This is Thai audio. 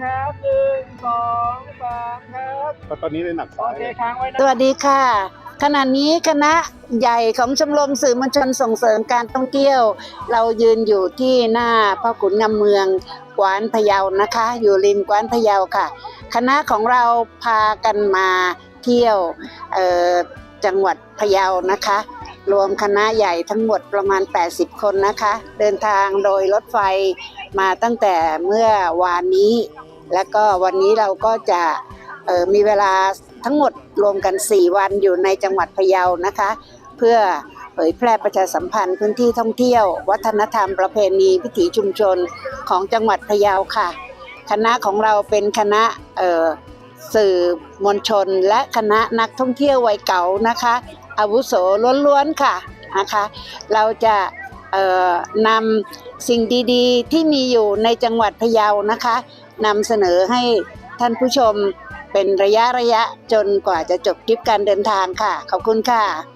ครับหนึ่งสองสามครับก็ตอนนี้เลยหนักโอซ้ายเคค้างไว้นะสวัสดีค่ะ ขณะนี้คณะใหญ่ของชมรมสื่อมวลชนส่งเสริมการท่องเที่ยว เรายืนอยู่ที่หน้าพ่อขุนงำเมืองกวานพะเยานะคะ อยู่ริมกวานพะเยาค่ะ คณะของเราพากันมาเที่ยวเอ่อจังหวัดพะเยานะคะ รวมคณะใหญ่ทั้งหมดประมาณ 80 คนนะคะ เดินทางโดยรถไฟมาตั้งแต่เมื่อวานนี้ แล้วก็วันนี้เราก็จะออมีเวลาทั้งหมดรวมกัน 4 วันอยู่ในจังหวัดพะเยานะคะ เพื่อเผยแพร่ประชาสัมพันธ์พื้นที่ท่องเที่ยว วัฒนธรรมประเพณีวิถีชุมชนของจังหวัดพะเยาค่ะ คณะของเราเป็นคณะสื่อมวลชน และคณะนักท่องเที่ยววัยเก่านะคะ อาวุโสล้วนๆค่ะนะคะ เราจะเอ่อนำสิ่งดีๆ ที่มีอยู่ในจังหวัดพะเยานะคะนำเสนอให้ท่านผู้ชมเป็นระยะระยะๆจนกว่าจะจบทริปการเดินทางค่ะ ขอบคุณค่ะ